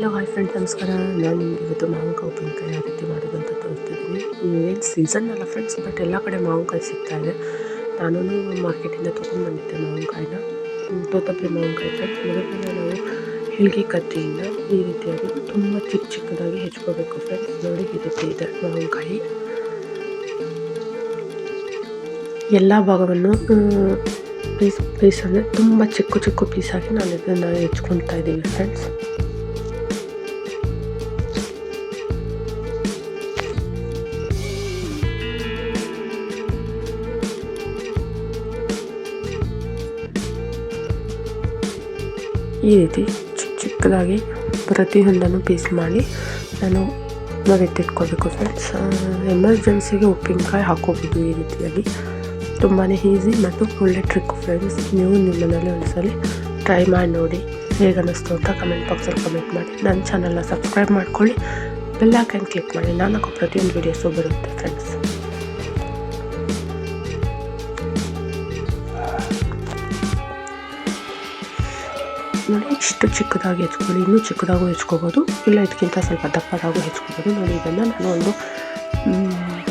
Hello hi friends ನಮಸ್ಕಾರ. ನಾನು ಇವತ್ತು ಮಾವಿನಕಾಯಿ ಉಪ್ಪಿನಕಾಯಿ ಯಾವ ರೀತಿ ಮಾಡೋದು ಅಂತ ತೋರಿಸ್ತಿದ್ದೀನಿ ಏನು ಸೀಸನ್ ಅಲ್ಲ ಫ್ರೆಂಡ್ಸ್ ಬಟ್ ಎಲ್ಲ ಕಡೆ ಮಾವಿನಕಾಯಿ ಸಿಗ್ತಾ ಇದೆ. ನಾನು ಮಾರ್ಕೆಟಿಂದ ತೊಗೊಂಡು ಬಂದಿದ್ದೆ ಮಾವಿನಕಾಯಿನ. ತೋತಪ್ಪಿ ಮಾವಿನಕಾಯಿ ಫ್ರೆಂಡ್ಸ್ ಮೊದಲನೇ ನಾವು ಹಿಲ್ಗಿ ಕತ್ತಿಯಿಂದ ಈ ರೀತಿಯಾಗಿ ತುಂಬ ಚಿಕ್ಕ ಚಿಕ್ಕದಾಗಿ ಹೆಚ್ಕೋಬೇಕು ಫ್ರೆಂಡ್ಸ್ ನೋಡಿ ಈ ರೀತಿ ಇದೆ ಮಾವಿನಕಾಯಿ. ಎಲ್ಲ ಭಾಗವನ್ನು ಪೀಸ್ ಪೀಸ್ ಅಂದರೆ ತುಂಬ ಚಿಕ್ಕ ಚಿಕ್ಕ ಪೀಸಾಗಿ ನಾನು ಇದನ್ನು ಹೆಚ್ಕೊತಾ ಇದ್ದೀವಿ ಫ್ರೆಂಡ್ಸ್ ಈ ರೀತಿ ಚಿಕ್ಕ ಚಿಕ್ಕದಾಗಿ ಪ್ರತಿಯೊಂದನ್ನು ಪೀಸ್ ಮಾಡಿ ನಾನು ಎತ್ತಿಟ್ಕೋಬೇಕು ಫ್ರೆಂಡ್ಸ್ ಎಮರ್ಜೆನ್ಸಿಗೆ ಉಪ್ಪಿನಕಾಯಿ ಹಾಕೋಬೋದು ಈ ರೀತಿಯಾಗಿ. ತುಂಬಾ ಈಸಿ ಮತ್ತು ಒಳ್ಳೆ ಟ್ರಿಕ್ ಫ್ರೆಂಡ್ಸ್ ನೀವು ನಿಮ್ಮ ಮನೇಲಿ ಒಂದ್ಸಲಿ ಟ್ರೈ ಮಾಡಿ ನೋಡಿ ಹೇಗೆ ಅನ್ನಿಸ್ತು ಅಂತ ಕಮೆಂಟ್ ಬಾಕ್ಸಲ್ಲಿ ಕಮೆಂಟ್ ಮಾಡಿ. ನನ್ನ ಚಾನಲ್ನ ಸಬ್ಸ್ಕ್ರೈಬ್ ಮಾಡ್ಕೊಳ್ಳಿ. ಬೆಲ್ ಕ್ಲಿಕ್ ಮಾಡಿ. ನಾನು ಪ್ರತಿಯೊಂದು ವೀಡಿಯೋಸು ಬರುತ್ತೆ ಫ್ರೆಂಡ್ಸ್ ನೋಡಿ ಇಷ್ಟು ಚಿಕ್ಕದಾಗಿ ಹೆಚ್ಕೊಳ್ಳಿ ಇನ್ನೂ ಚಿಕ್ಕದಾಗೂ ಹೆಚ್ಕೋಬೋದು. ಇಲ್ಲ, ಇದಕ್ಕಿಂತ ಸ್ವಲ್ಪ ದಪ್ಪದಾಗೂ ಹೆಚ್ಕೋಬೋದು. ನೋಡಿ, ಇದನ್ನು ನಾನು ಒಂದು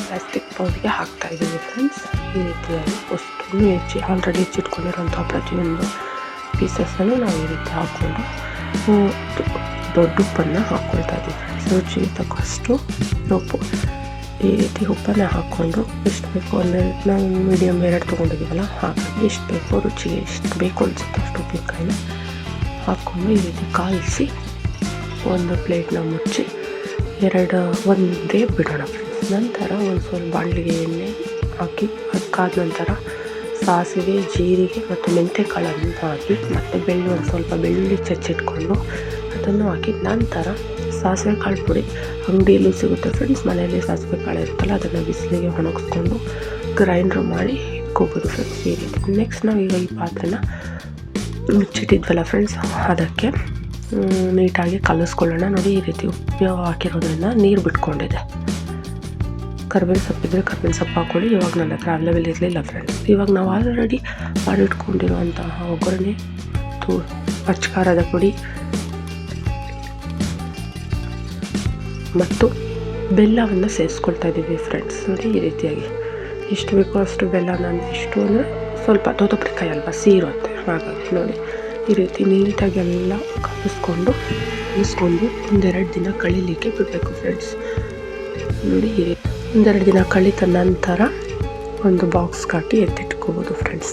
ಪ್ಲಾಸ್ಟಿಕ್ ಬೌಲ್ಗೆ ಇದ್ದೀನಿ ಫ್ರೆಂಡ್ಸ್ ಈ ರೀತಿಯಾಗಿ ಅಷ್ಟು ಹೆಚ್ಚಿ ಆಲ್ರೆಡಿ ಹೆಚ್ಚಿಟ್ಕೊಂಡಿರೋಂಥ ಪ್ರತಿಯೊಂದು ಪೀಸಸ್ಸನ್ನು ನಾವು ಈ ರೀತಿ ಹಾಕ್ಕೊಂಡು ದೊಡ್ಡ ಉಪ್ಪನ್ನು ಹಾಕ್ಕೊಳ್ತಾ ಇದ್ದೀವಿ ಫ್ರೆಂಡ್ಸ್ ರುಚಿಗೆ ತಕ್ಕಷ್ಟು ಉಪ್ಪು. ಈ ರೀತಿ ಉಪ್ಪನ್ನು ಹಾಕ್ಕೊಂಡು, ಎಷ್ಟು ಬೇಕು ಅಂದರೆ, ನಾವು ಮೀಡಿಯಮ್ ಎರಡು ತೊಗೊಂಡಿದ್ದೀವಲ್ಲ ಹಾಕಿ ಎಷ್ಟು ಬೇಕು ರುಚಿಗೆ, ಎಷ್ಟು ಬೇಕು ಅನಿಸುತ್ತೆ ಅಷ್ಟು ಉಪ್ಪಿನಕಾಯಿನ ಹಾಕ್ಕೊಂಡು ಈ ರೀತಿ ಕಾಯಿಸಿ ಒಂದು ಪ್ಲೇಟ್ನ ಮುಚ್ಚಿ ಎರಡು ಒಂದೇ ಬಿಡೋಣ ಫ್ರೆಂಡ್ಸ್ ನಂತರ ಒಂದು ಸ್ವಲ್ಪ ಬಾಣಲಿಗೆ ಎಣ್ಣೆ ಹಾಕಿ ಅದಕ್ಕಾದ ನಂತರ ಸಾಸಿವೆ, ಜೀರಿಗೆ ಮತ್ತು ಮೆಂತ್ಯಕಾಳನ್ನು ಹಾಕಿ, ಮತ್ತು ಬೆಳ್ಳುಳ್ಳಿ ಒಂದು ಸ್ವಲ್ಪ ಬೆಳ್ಳುಳ್ಳಿ ಚಚ್ಚಿಟ್ಕೊಂಡು ಅದನ್ನು ಹಾಕಿ, ನಂತರ ಸಾಸಿವೆ ಕಾಳು ಪುಡಿ. ಅಂಗಡಿಯಲ್ಲೂ ಸಿಗುತ್ತೆ ಫ್ರೆಂಡ್ಸ್ ಮನೆಯಲ್ಲಿ ಸಾಸಿವೆ ಕಾಳು ಇರುತ್ತಲ್ಲ, ಅದನ್ನು ಬಿಸಿಲಿಗೆ ಒಣಗಿಸ್ಕೊಂಡು ಗ್ರೈಂಡ್ರ್ ಮಾಡಿ ಇಟ್ಕೋಬೋದು ಫ್ರೆಂಡ್ಸ್ ಈ ರೀತಿ. ನೆಕ್ಸ್ಟ್ ನಾವು ಈಗ ಈ ಪಾತ್ರೆನ ಮುಚ್ಚಿಟ್ಟಿದ್ವಲ್ಲ ಫ್ರೆಂಡ್ಸ್ ಅದಕ್ಕೆ ನೀಟಾಗಿ ಕಲಸ್ಕೊಳ್ಳೋಣ. ನೋಡಿ, ಈ ರೀತಿ ಉಪಯೋಗ ಹಾಕಿರೋದ್ರಿಂದ ನೀರು ಬಿಟ್ಕೊಂಡಿದೆ. ಕರ್ಬೇವಿನ ಸೊಪ್ಪಿದ್ರೆ ಕರ್ಬೇವಿನ ಸೊಪ್ಪು ಹಾಕ್ಕೊಳ್ಳಿ. ಇವಾಗ ನನ್ನ ಹತ್ರ ಅವೈಲೇಬಲ್ ಇರಲಿಲ್ಲ ಫ್ರೆಂಡ್ಸ್ ಇವಾಗ ನಾವು ಆಲ್ರೆಡಿ ಮಾಡಿಟ್ಕೊಂಡಿರುವಂತಹ ಒಗ್ಗರಣೆ, ತು ಅಚ್ಕಾರದ ಪುಡಿ ಮತ್ತು ಬೆಲ್ಲವನ್ನು ಸೇರಿಸ್ಕೊಳ್ತಾ ಇದ್ದೀವಿ ಫ್ರೆಂಡ್ಸ್ ನೋಡಿ, ಈ ರೀತಿಯಾಗಿ. ಎಷ್ಟು ಬೇಕೋ, ಅಷ್ಟು ಬೆಲ್ಲ ನಾನು ಎಷ್ಟು ಅಂದರೆ ಸ್ವಲ್ಪ ತೋತಪುರಿಕಾಯಿ ಅಲ್ವಾ ಸೀರುತ್ತೆ ಹಾಗಾಗಿ ನೋಡಿ, ಈ ರೀತಿ ನೀಟಾಗಿ ಎಲ್ಲ ಕಲಿಸ್ಕೊಂಡು ಕಲಿಸ್ಕೊಂಡು ಒಂದೆರಡು ದಿನ ಕಳೀಲಿಕ್ಕೆ ಬಿಡಬೇಕು ಫ್ರೆಂಡ್ಸ್ ನೋಡಿ, ಈ ಒಂದೆರಡು ದಿನ ಕಳೀತ ನಂತರ ಒಂದು ಬಾಕ್ಸ್ ಕಟ್ಟಿ ಎತ್ತಿಟ್ಕೋಬೋದು ಫ್ರೆಂಡ್ಸ್